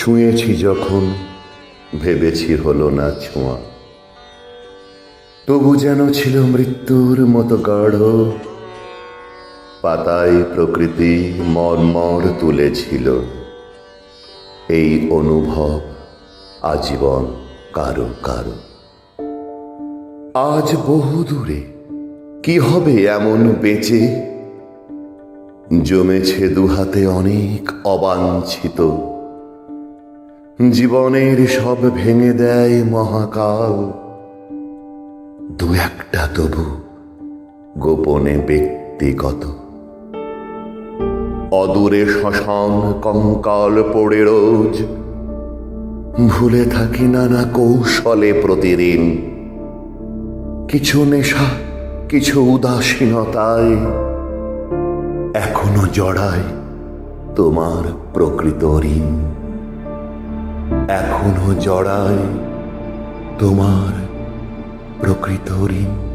ছুঁয়েছি যখন, ভেবেছি হলো না ছোঁয়া। তবু যেন ছিল মৃত্যুর মতো গাঢ়। পাতায় প্রকৃতি মর্মর তুলেছিল। এই অনুভব আজীবন কারও কারও। আজ বহু দূরে কি হবে এমন বেঁচে? জমেছে দুহাতে অনেক অবাঞ্ছিত। জীবনের সব ভেঙে দেয় মহাকাল। দু একটা তবু গোপনে ব্যক্তিগত। অদূরে শ্মশান কঙ্কাল পড়ে রোজ। ভুলে থাকি নানা কৌশলে প্রতিদিন। কিছু নেশা, কিছু উদাসীনতায় এখনও জড়ায় তোমার প্রকৃত ঋণ। এখনও জড়ায় তোমার প্রকৃত ঋণ।